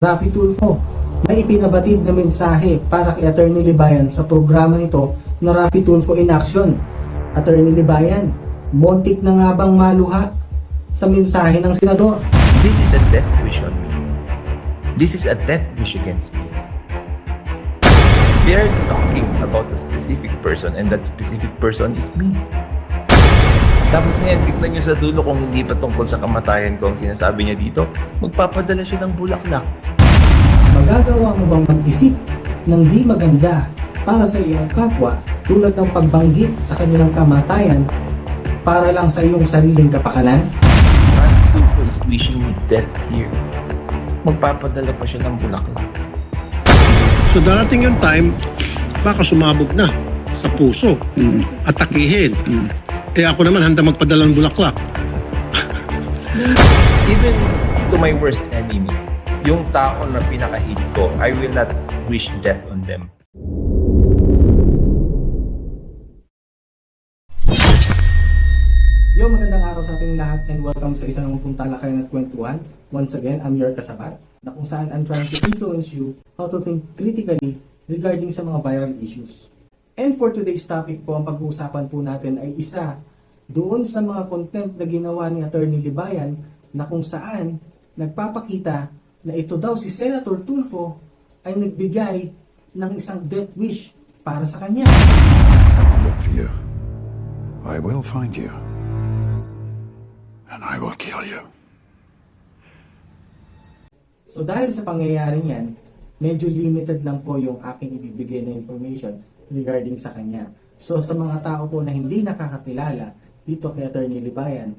Rafi Tulfo, may ipinabatid na mensahe para kay Attorney Libayan sa programa nito na Rafi Tulfo in Action. Attorney Libayan, montik na nga bang maluha sa mensahe ng senador? This is a death wish on me. This is a death wish against me. They're talking about a specific person and that specific person is me. Tapos ngayon, tignan nyo sa dulo kung hindi pa tungkol sa kamatayan ko ang sinasabi niya dito, magpapadala siya ng bulaklak. Magagawa mo bang mag-isip ng di maganda para sa iyong kapwa tulad ng pagbanggit sa kanilang kamatayan para lang sa iyong sariling kapakanan? Ryan Tulfo is wishing me death here. Magpapadala pa siya ng bulaklak. So darating yung time, baka sumabog na sa puso. Atakihin. Eh ako naman handa magpadala ng bulaklak. Even to my worst enemy, yung tao na pinaka-hate ko, I will not wish death on them. Yo, magandang araw sa ating lahat and welcome sa isang naman talakayan at kwentuhan. Once again, I'm your kasabat na kung saan I'm trying to influence you how to think critically regarding sa mga viral issues. And for today's topic po, ang pag-uusapan po natin ay isa doon sa mga content na ginawa ni Attorney Libayan na kung saan nagpapakita na ito daw si Senator Tulfo ay nagbigay ng isang death wish para sa kanya. look for you. I will find you. And I will kill you. So dahil sa pangyayaring yan, medyo limited lang po yung aking ibibigay na information regarding sa kanya. So sa mga tao po na hindi nakakakilala dito kay Attorney Libayan,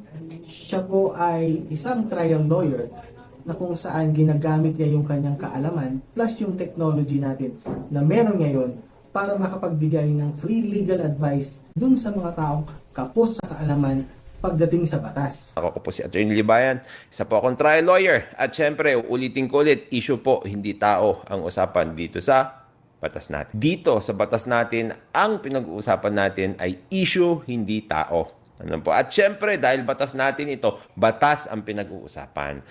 siya po ay isang trial lawyer na kung saan ginagamit niya yung kanyang kaalaman plus yung technology natin na meron ngayon para makapagbigay ng free legal advice dun sa mga taong kapos sa kaalaman pagdating sa batas. Ako po si Attorney Libayan, isa po akong trial lawyer. At syempre, ulitin ko ulit, issue po, hindi tao ang usapan dito sa batas natin. Dito sa batas natin, ang pinag-uusapan natin ay issue, hindi tao. Ano po? At syempre, dahil batas natin ito, batas ang pinag-uusapan.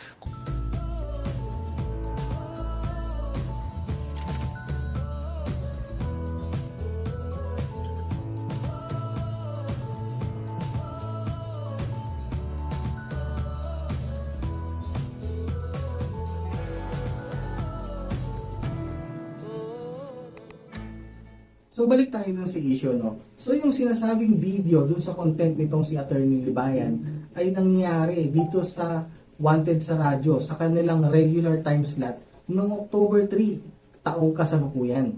So balik tayo dun sa issue, no? So yung sinasabing video dun sa content nitong si Attorney Libayan ay nangyari dito sa Wanted sa radyo sa kanilang regular time slot noong October 3, taong kasalukuyan.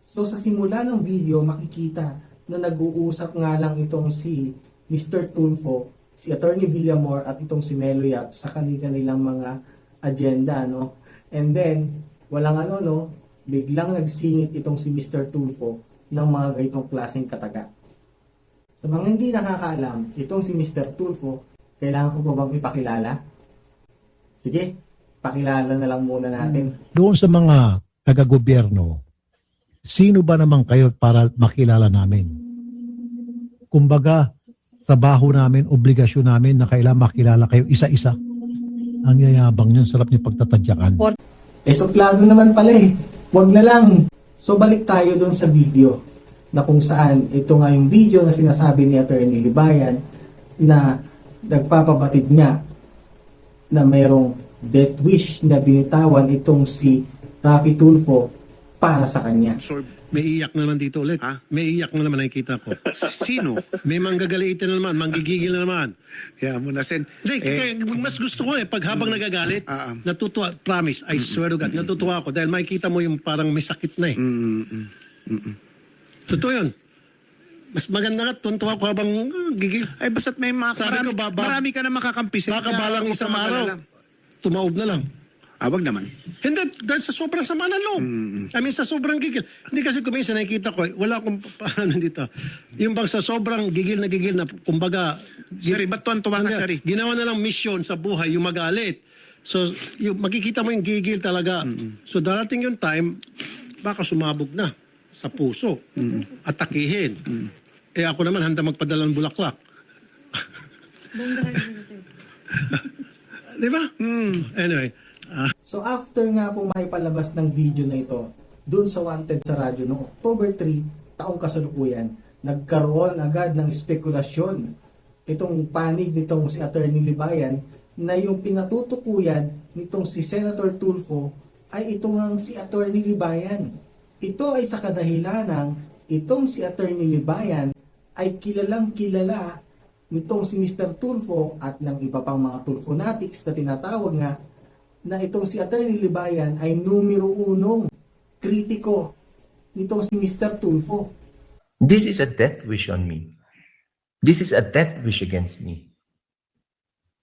So sa simula ng video, makikita na nag-uusap nga lang itong si Mr. Tulfo, si Attorney Villamor at itong si Melo Yap sa kanilang mga agenda, no? And then, walang ano, no? Biglang nagsingit itong si Mr. Tulfo ng mga ganitong klaseng kataga. Sa mga hindi nakakaalam, itong si Mr. Tulfo, kailangan ko pa bang ipakilala? Sige, pakilala na lang muna natin. Doon sa mga taga-gobyerno, sino ba naman kayo para makilala namin? Kumbaga, trabaho namin, obligasyon namin na kailangan makilala kayo isa-isa. Ang yayabang niyan, sarap niyo pagtatadyakan. Eh, suplado naman pala eh. Huwag na lang. So, balik tayo dun sa video na kung saan ito nga yung video na sinasabi ni Attorney Libayan na nagpapabatid nga na mayroong death wish na binitawan itong si Rafi Tulfo para sa kanya. So, may iyak na naman dito ulit. Ha? May iyak na naman nakikita ko. Sino? May manggagalitin na naman, manggigigil na naman. Kaya mo na, Sen. Hindi, kaya mas gusto ko eh, pag habang nagagalit, Ah, ah. natutuwa, promise, I swear to God, natutuwa ako dahil makikita mo yung parang may sakit na eh. Mm, mm, mm. Totoo yun. Mas maganda nga, tuntua ko habang uh, gigil. Ay, basta't may mga, Sabi marami, ko, ba- ba- marami ka na makakampi. Baka balang isang araw, tumaob na lang. Ah, wag naman. Hindi, dahil sa sobrang sama ng loob. I mean, sa sobrang gigil. Hindi kasi kung minsan nakikita ko, eh, wala akong pa- paano dito. Yung bang sa sobrang gigil na gigil na, kumbaga, Seri, ba't tuwan-tuwa ka, Seri? Ginawa na lang mission sa buhay, yung magalit. So, yung, makikita mo yung gigil talaga. So, darating yung time, baka sumabog na sa puso. Atakihin. Eh ako naman, handa magpadala ng bulaklak. Di ba? Anyway, ah, So after nga po maipalabas ng video na ito dun sa Wanted sa radyo noong October 3, taong kasalukuyan, nagkaroon agad ng spekulasyon itong panig nitong si Attorney Libayan na yung pinatutukuyan nitong si Senator Tulfo ay ito ngang si Attorney Libayan. Ito ay sa kadahilanang itong si Attorney Libayan ay kilalang kilala nitong si Mr. Tulfo at ng iba pang mga Tulfonatics na tinatawag nga na itong si Attorney Libayan ay numero unong kritiko nitong si Mr. Tulfo. This is a death wish on me. This is a death wish against me.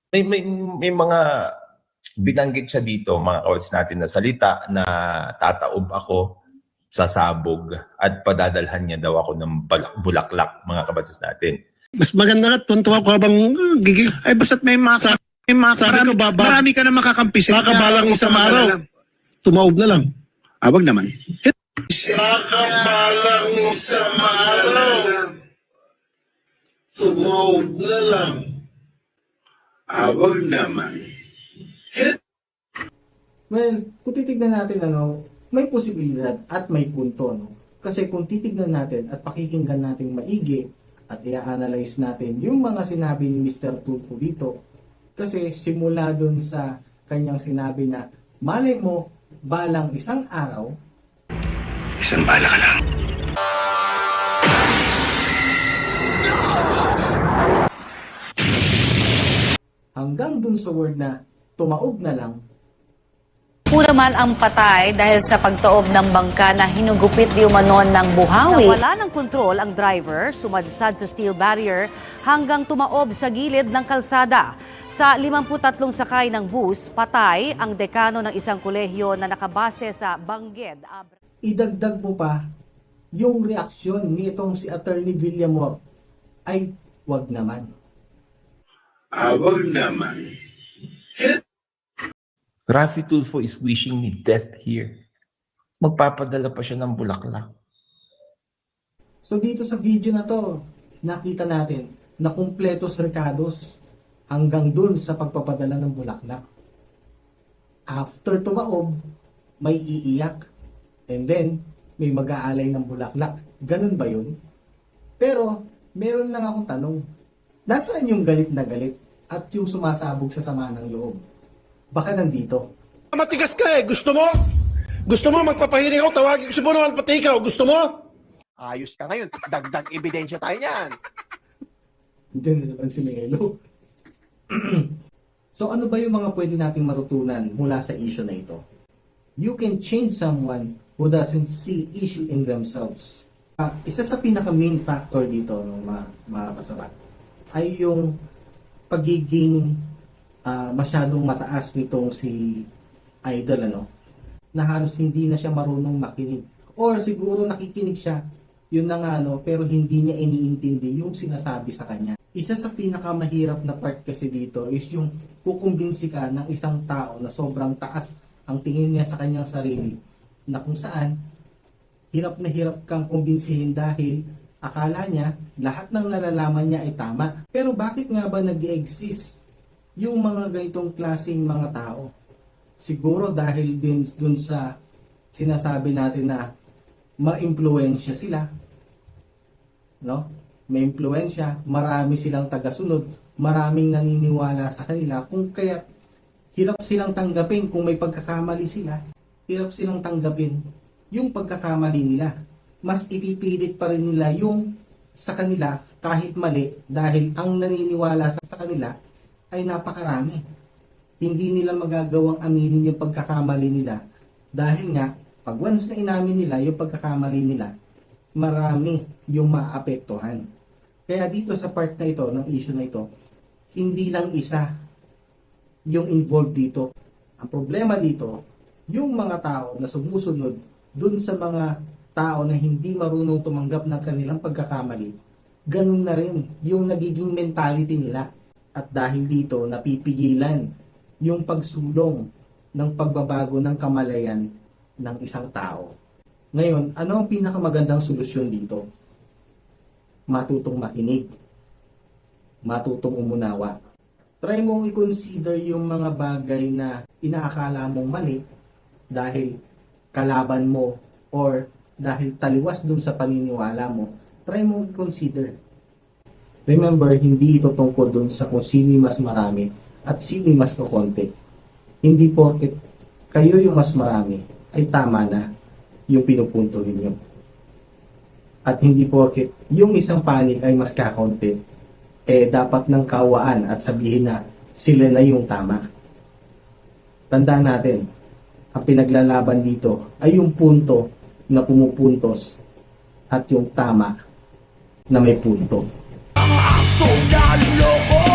May, may, may mga binanggit siya dito, mga kawalis natin na salita na tataob ako sa sabog at padadalhan niya daw ako ng bulaklak, mga kabatas natin. Mas maganda na, tuntua ko habang gigil. Ay, basta't may mga... may mga sabi marami, ko, baba- marami ka na makakampisin. Baka balang Huwag isang ka araw, tumaob na lang. Ah, wag naman. Baka balang isang araw, tumaob na lang. Ah, wag naman. Well, kung titignan natin ano, may posibilidad at may punto. No? Kasi kung titignan natin at pakikinggan natin maigi at i-analyze natin yung mga sinabi ni Mr. Tulfo dito, kasi simula dun sa kanyang sinabi na malay mo, balang isang araw, Isang bala ka lang. hanggang dun sa word na tumaob na lang, Pura man ang patay dahil sa pagtaob ng bangka na hinugupit di umanon ng buhawi. Nawala ng kontrol ang driver, sumadsad sa steel barrier hanggang tumaob sa gilid ng kalsada. Sa 53 sakay ng bus, patay ang dekano ng isang kolehiyo na nakabase sa Bangged. Abra- idagdag mo pa yung reaksyon ni itong si Attorney William Wap ay wag naman. Ah, wag naman. Rafi Tulfo is wishing me death here. Magpapadala pa siya ng bulaklak. So dito sa video na to, nakita natin na kumpletos recados hanggang dun sa pagpapadala ng bulaklak. After tumaob, may iiyak. And then, may mag-aalay ng bulaklak. Ganun ba yun? Pero, meron lang akong tanong. Nasaan yung galit na galit at yung sumasabog sa sama ng loob? Baka nandito. Matigas ka eh. Gusto mo? Gusto mo magpapahiring ako? Tawagin ko si Bono pati ikaw. Gusto mo? Ayos ka ngayon. Dagdag ebidensya tayo niyan. Diyan na naman si Melo. so ano ba yung mga pwede nating matutunan mula sa issue na ito? You can change someone who doesn't see issue in themselves. Ah, isa sa pinaka main factor dito ng mga, mga kasabat ay yung pagiging ah, masyadong mataas nitong si idol ano na halos hindi na siya marunong makinig or siguro nakikinig siya yun na nga no, pero hindi niya iniintindi yung sinasabi sa kanya. Isa sa pinakamahirap na part kasi dito is yung kukumbinsi ka ng isang tao na sobrang taas ang tingin niya sa kanyang sarili na kung saan hirap na hirap kang kumbinsihin dahil akala niya lahat ng nalalaman niya ay tama. Pero bakit nga ba nag exist yung mga ganitong klaseng mga tao? Siguro dahil din dun sa sinasabi natin na ma-impluensya sila. No? May impluensya, marami silang tagasunod, maraming naniniwala sa kanila kung kaya hirap silang tanggapin kung may pagkakamali sila. Hirap silang tanggapin yung pagkakamali nila. Mas ipipilit pa rin nila yung sa kanila kahit mali dahil ang naniniwala sa, sa kanila ay napakarami. Hindi nila magagawang aminin yung pagkakamali nila dahil nga pag once na inamin nila yung pagkakamali nila, marami yung maapektuhan. Kaya dito sa part na ito, ng issue na ito, hindi lang isa yung involved dito. Ang problema dito, yung mga tao na sumusunod dun sa mga tao na hindi marunong tumanggap ng kanilang pagkakamali, ganun na rin yung nagiging mentality nila. At dahil dito, napipigilan yung pagsulong ng pagbabago ng kamalayan ng isang tao. Ngayon, ano ang pinakamagandang solusyon dito? Matutong makinig. Matutong umunawa. try mong i-consider yung mga bagay na inaakala mong mali dahil kalaban mo or dahil taliwas dun sa paniniwala mo, try mong i-consider. Remember, hindi ito tungkol dun sa kung sino mas marami at sino mas kukonti. Hindi porket kayo yung mas marami ay tama na yung pinupunto ninyo. At hindi porket yung isang panig ay mas kakonti, eh dapat ng kawaan at sabihin na sila na yung tama. Tandaan natin, ang pinaglalaban dito ay yung punto na pumupuntos at yung tama na may punto. Aso, galing loko